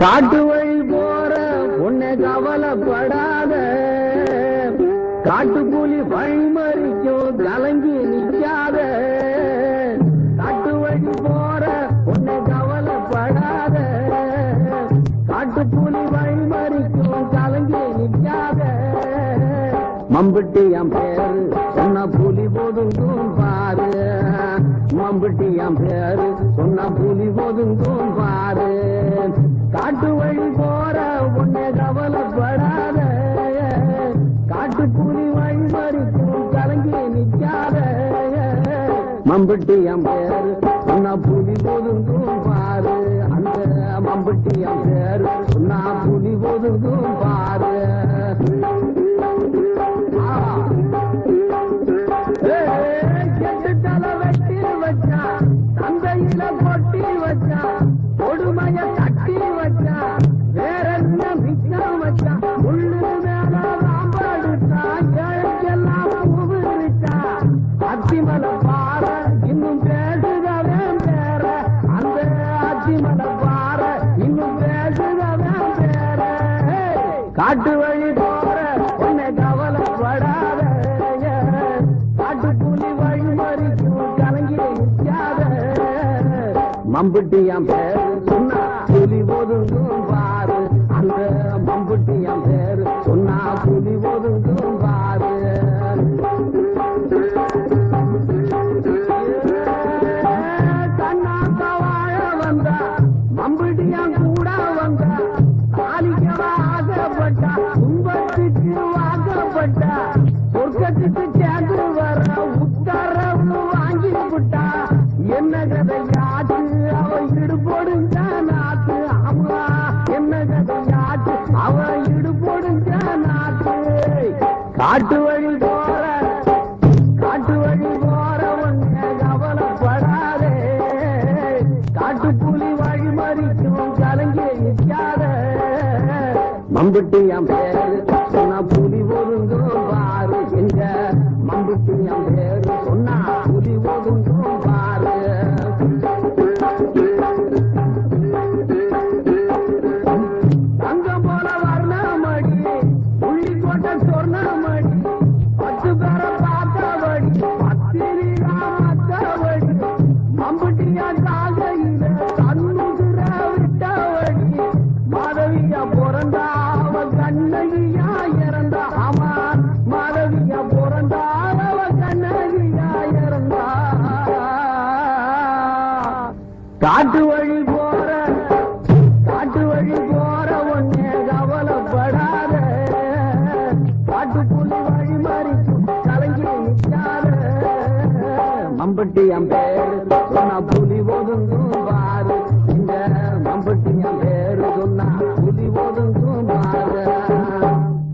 காட்டு வழி போற உன்னை கவலைப்படாத. காட்டுக்குழி வழிமறிக்கும் கலங்கி நிற்காத காட்டு வழி போற உன்னை கவலைப்படாத. காட்டுக்குழி வழிமறிக்கும் கலங்கி நிற்காத மம்பட்டி என் பேரு சொன்ன புலி ஒதுங்கும் பாரு. மம்பட்டி என் பேரு சொன்ன புலி ஒதுங்கும் மம்புட்டி என் பேரு சொன்ன புலி ஒதுங்கும் பாரு. அந்த மம்புட்டி என் பேரு சொன்ன புலி ஒதுங்கும் பாரு. காட்டு வழி போற உன்னை கவலைப்படாத. காட்டு புலி வழி மறிக்கும் கலங்கி நிற்காத. மம்புட்டியாம் பேரு சொன்னா புலி ஒதுங்கும் பாரு. அந்த மம்புட்டியாம் பேரு சொன்னா புலி ஒதுங்கும் பாரு. கண்ணாத்த வாழ வந்தா மம்புட்டியாம் கூட வந்தா காலிக்கவா விட்டா என்ன கதையாச்சு அவன் இடுபொடுங்க நாத்து ஆமா என்ன கதையாச்சு அவன் இடுபொடுங்க நாத்து காட்டு வழி போற காட்டு வழி போற ஒண்ணு கவலைப்படாதே. காட்டு புலி வழி மறிக்கும் கலங்கி நிற்காத. மம்புட்டி என் பேரு சொன்னா புலி ஒதுங்கும் பிறந்தா அவ கண்ணகியா இறந்தா. மாதவியா பிறந்தா அவ கண்ணகியா இறந்தா. காட்டு வழி போற காட்டு வழி போற ஒன்னே கவலைப்படாத. காட்டு புலி வழி மாறி கலங்கி நிற்காத. மம்பட்டி என் பேரு சொன்னா புலி ஒதுங்கும்.